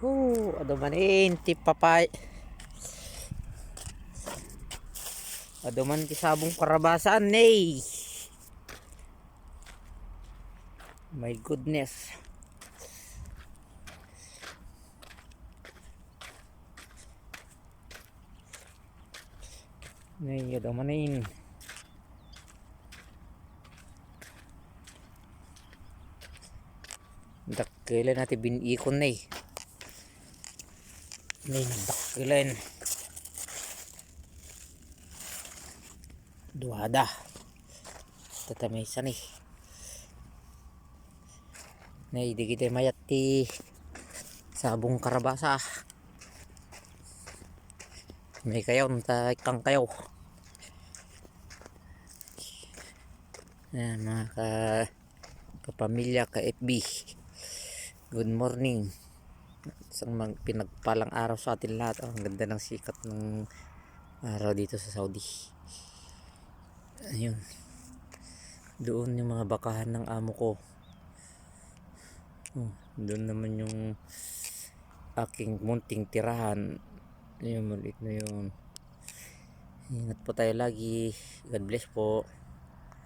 Oh, ano man in, tipapay. Ano man ti sabong karabasan, nay. My goodness. Nay, ano man in. Dakilan natin binikon na eh. Nay, dakilan. Duhada. Tatamisan eh. Nay, di kita mayat ti sabong karabasa. May kayaw, kang kayaw. Ayan, mga ka, kapamilya, ka FB. Good morning. Isang mag, pinagpalang araw sa atin lahat. Oh, ang ganda ng sikat ng araw dito sa Saudi. Ayun. Doon yung mga bakahan ng amo ko. Oh, doon naman yung aking munting tirahan. Yung maliit na yun. Ingat po tayo lagi. God bless po.